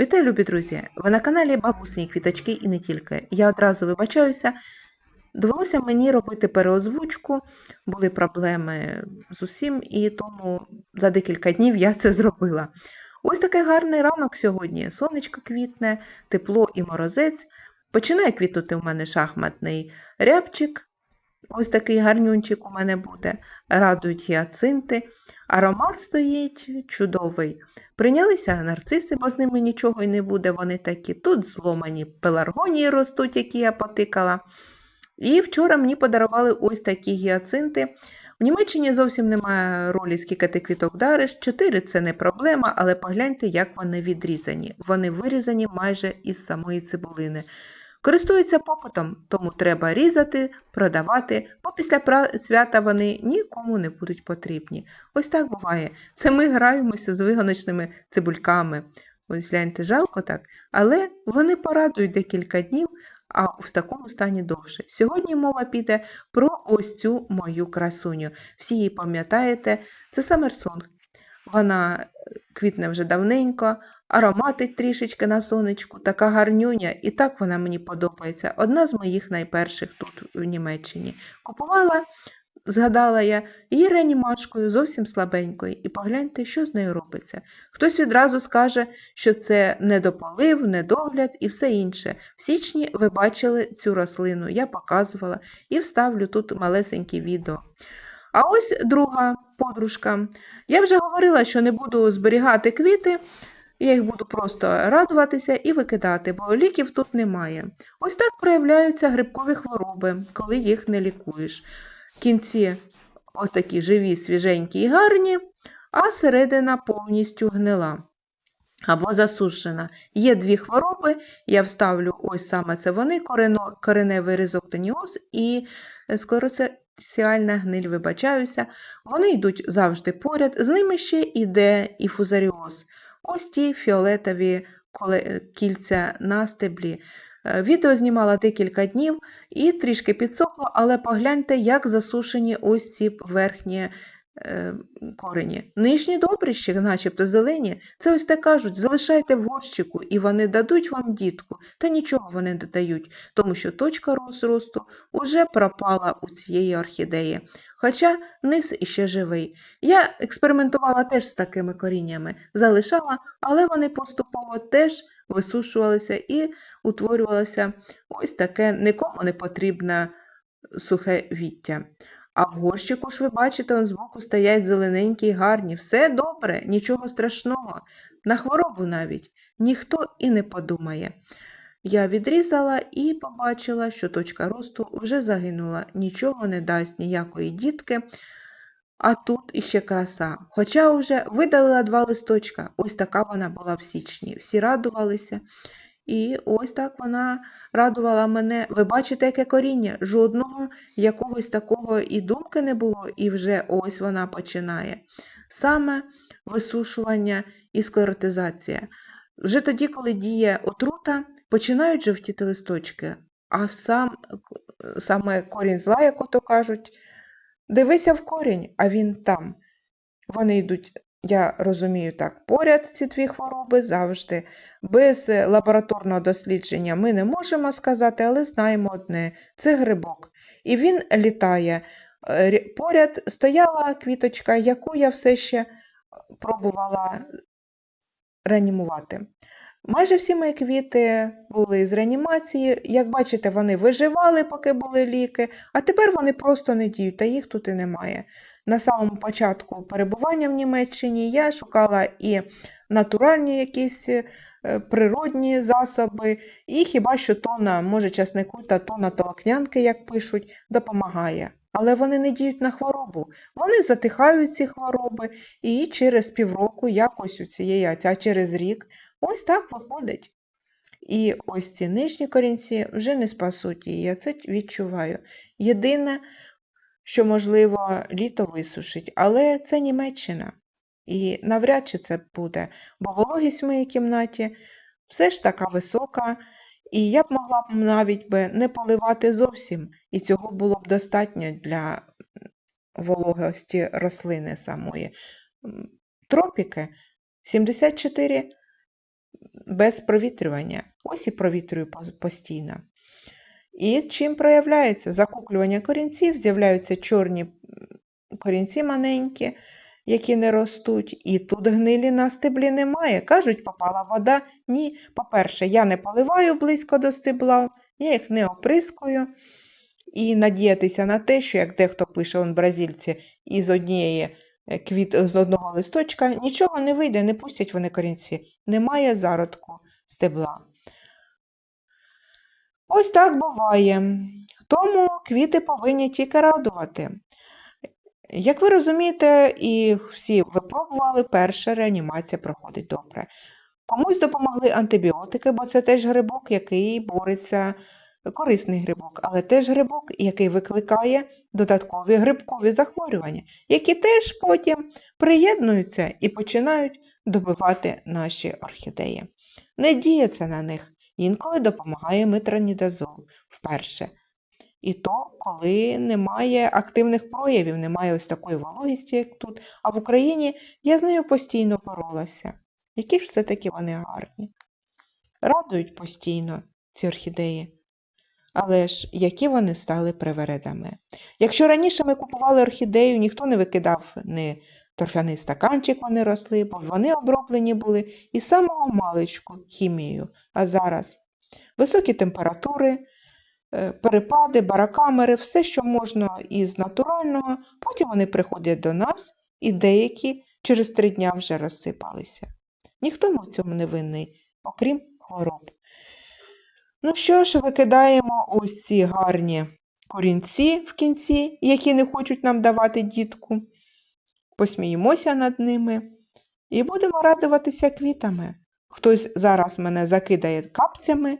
Вітаю, любі друзі! Ви на каналі Бабусині Квіточки і не тільки. Я одразу вибачаюся. Довелося мені робити переозвучку, були проблеми з усім, і тому за декілька днів я це зробила. Ось такий гарний ранок сьогодні. Сонечко квітне, тепло і морозець. Починає квітнути у мене шахматний рябчик. Ось такий гарнюнчик у мене буде. Радують гіацинти. Аромат стоїть чудовий. Прийнялися нарциси, бо з ними нічого й не буде. Вони такі. Тут зломані пеларгонії ростуть, які я потикала. І вчора мені подарували ось такі гіацинти. В Німеччині зовсім немає ролі, скільки ти квіток дариш. Чотири це не проблема, але погляньте, як вони відрізані. Вони вирізані майже із самої цибулини. Користуються попитом, тому треба різати, продавати, бо після свята вони нікому не будуть потрібні. Ось так буває. Це ми граємося з вигоночними цибульками. Ось гляньте, жалко так, але вони порадують декілька днів, а в такому стані довше. Сьогодні мова піде про ось цю мою красуню. Всі її пам'ятаєте, це Самерсон. Вона е, квітне вже давненько, ароматить трішечки на сонечку, така гарнюня, і так вона мені подобається. Одна з моїх найперших тут в Німеччині. Купувала, згадала я, її реанімашкою, зовсім слабенькою, і погляньте, що з нею робиться. Хтось відразу скаже, що це недополив, недогляд і все інше. В січні ви бачили цю рослину, я показувала і вставлю тут малесеньке відео. А ось друга подружка. Я вже говорила, що не буду зберігати квіти, я їх буду просто радуватися і викидати, бо ліків тут немає. Ось так проявляються грибкові хвороби, коли їх не лікуєш. Кінці ось такі живі, свіженькі і гарні, а середина повністю гнила або засушена. Є дві хвороби, я вставлю ось саме це вони, корено, кореневий ризоктоніоз і склероціальна гниль, вибачаюся. Вони йдуть завжди поряд, з ними ще йде і фузаріоз. Ось ті фіолетові кільця на стеблі. Е, Відео знімала декілька днів і трішки підсохло, але погляньте, як засушені ось ці верхні е, корені. Нижні добрі ще, начебто зелені, це ось так кажуть, залишайте в горщику, і вони дадуть вам дітку, та нічого вони не дають, тому що точка розросту уже пропала у цієї орхідеї. Хоча низ іще живий. Я експериментувала теж з такими коріннями, залишала, але вони поступово теж висушувалися і утворювалося ось таке нікому не потрібне сухе віття. А в горщику ж ви бачите, он збоку стоять зелененькі й гарні. Все добре, нічого страшного. На хворобу навіть ніхто і не подумає. Я відрізала і побачила, що точка росту вже загинула, нічого не дасть ніякої дітки. А тут іще краса. Хоча вже видалила два листочка, ось така вона була в січні. Всі радувалися. І ось так вона радувала мене. Ви бачите, яке коріння? Жодного якогось такого і думки не було, і вже ось вона починає. Саме висушування і склеротизація. Вже тоді, коли діє отрута, починають жовтіти листочки, а сам, саме корінь зла, як ото кажуть, дивися в корінь, а він там. Вони йдуть, я розумію так, поряд ці дві хвороби завжди. Без е, лабораторного дослідження ми не можемо сказати, але знаємо одне це грибок. І він літає. Е, Поряд стояла квіточка, яку я все ще пробувала реанімувати. Майже всі мої квіти були з реанімації. Як бачите, вони виживали, поки були ліки, а тепер вони просто не діють, та їх тут і немає. На самому початку перебування в Німеччині я шукала і натуральні якісь е, природні засоби, і хіба що тона, може, часнику та тона толокнянки, як пишуть, допомагає. Але вони не діють на хворобу. Вони затихають ці хвороби, і через півроку, якось у цієї, а через рік, ось так виходить. І ось ці нижні корінці вже не спасуть її, я це відчуваю. Єдине, що, можливо, літо висушить, але це Німеччина. І навряд чи це буде, бо вологість в моїй кімнаті все ж така висока, і я б могла б навіть би не поливати зовсім, і цього було б достатньо для вологості рослини самої. Тропіки 74 без провітрювання. Ось і провітрюю постійно. І чим проявляється закуклювання корінців, з'являються чорні корінці маленькі, які не ростуть, і тут гнилі на стеблі немає. Кажуть, попала вода. Ні. По-перше, я не поливаю близько до стебла, я їх не оприскую. І надіятися на те, що як дехто пише, он бразильці, із однієї е, квіт з одного листочка, нічого не вийде, не пустять вони корінці. Немає зародку стебла. Ось так буває. Тому квіти повинні тільки радувати. Як ви розумієте, і всі випробували, перша реанімація проходить добре. Комусь допомогли антибіотики, бо це теж грибок, який бореться, корисний грибок, але теж грибок, який викликає додаткові грибкові захворювання, які теж потім приєднуються і починають добивати наші орхідеї. Не діється на них, інколи допомагає метронідазол вперше. І то, коли немає активних проявів, немає ось такої вологісті, як тут. А в Україні я з нею постійно боролася. Які ж все-таки вони гарні. Радують постійно ці орхідеї. Але ж які вони стали привередами. Якщо раніше ми купували орхідею, ніхто не викидав ні торфяний стаканчик, вони росли, бо вони оброблені були і самого маличку хімією. А зараз високі температури, е, перепади, барокамери, все, що можна із натурального, потім вони приходять до нас, і деякі через три дня вже розсипалися. Ніхто в цьому не винний, окрім хвороб. Ну що ж, викидаємо ось ці гарні корінці в кінці, які не хочуть нам давати дітку. Посміємося над ними і будемо радуватися квітами. Хтось зараз мене закидає капцями,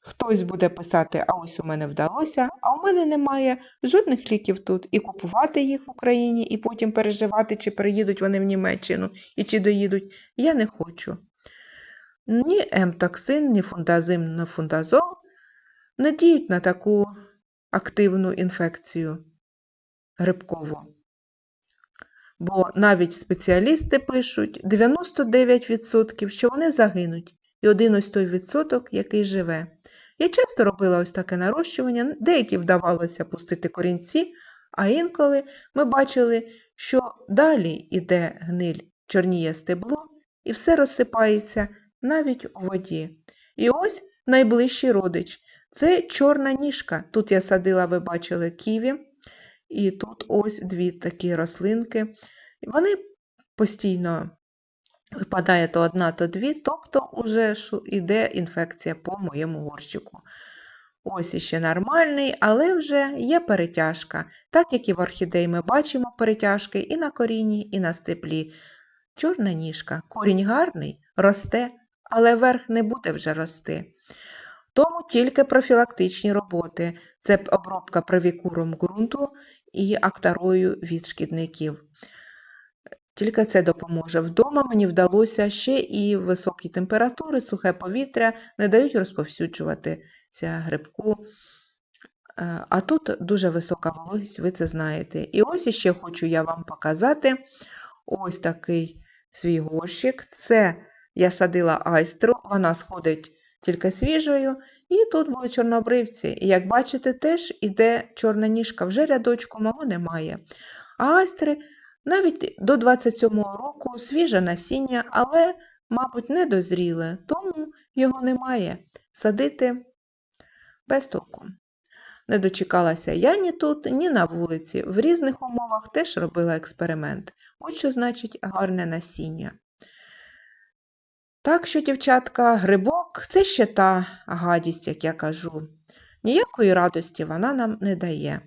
хтось буде писати, а ось у мене вдалося, а у мене немає жодних ліків тут. І купувати їх в Україні, і потім переживати, чи приїдуть вони в Німеччину і чи доїдуть. Я не хочу. Ні емтоксин, ні фундазим, ні фундазол не діють на таку активну інфекцію грибкову. Бо навіть спеціалісти пишуть 99%, що вони загинуть, і один ось той відсоток, який живе. Я часто робила ось таке нарощування, деякі вдавалося пустити корінці, а інколи ми бачили, що далі іде гниль, чорніє стебло, і все розсипається навіть у воді. І ось найближчий родич. Це чорна ніжка. Тут я садила, ви бачили, ківі, і тут ось дві такі рослинки. Вони постійно випадає то одна, то дві, тобто вже йде інфекція по моєму горщику. Ось іще нормальний, але вже є перетяжка. Так як і в орхідеї ми бачимо перетяжки і на корінні, і на стеблі. Чорна ніжка. Корінь гарний, росте, але верх не буде вже рости. Тому тільки профілактичні роботи. Це обробка провікуром ґрунту і актарою від шкідників. Тільки це допоможе. Вдома мені вдалося ще і високі температури, сухе повітря не дають розповсюджуватися грибку. Е, А тут дуже висока вологість, ви це знаєте. І ось іще хочу я вам показати ось такий свій горщик. Це я садила айстру, вона сходить тільки свіжою. І тут були чорнобривці. І як бачите, теж іде чорна ніжка, вже рядочку мого немає. А айстри навіть до 27-го року свіже насіння, але, мабуть, не дозріле, тому його немає. Садити без толку. Не дочекалася я ні тут, ні на вулиці. В різних умовах теж робила експеримент. От що значить гарне насіння. Так що, дівчатка, грибок це ще та гадість, як я кажу. Ніякої радості вона нам не дає.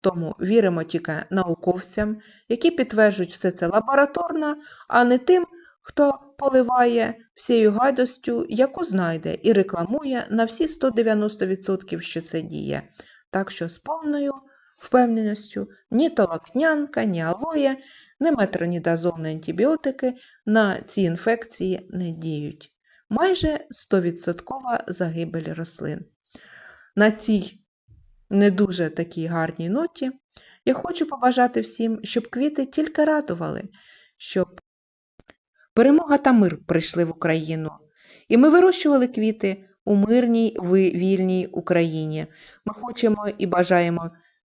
Тому віримо тільки науковцям, які підтверджують все це лабораторно, а не тим, хто поливає всією гадостю, яку знайде, і рекламує на всі 190%, що це діє. Так що з повною впевненістю ні толокнянка, ні алоє, ні метронідазовні антибіотики на ці інфекції не діють. Майже 100% загибель рослин. На цій не дуже такій гарній ноті, я хочу побажати всім, щоб квіти тільки радували, щоб перемога та мир прийшли в Україну, І ми вирощували квіти у мирній, вільній Україні. Ми хочемо і бажаємо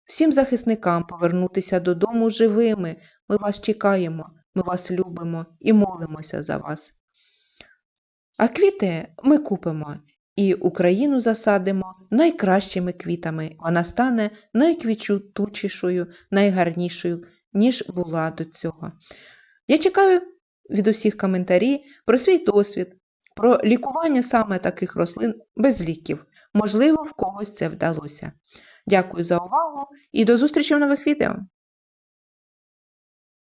всім захисникам повернутися додому живими. Ми вас чекаємо, ми вас любимо і молимося за вас. А квіти ми купимо і Україну засадимо найкращими квітами. Вона стане найквітучішою, найгарнішою, ніж була до цього. Я чекаю від усіх коментарі про свій досвід, про лікування саме таких рослин без ліків. Можливо, в когось це вдалося. Дякую за увагу і до зустрічі в нових відео!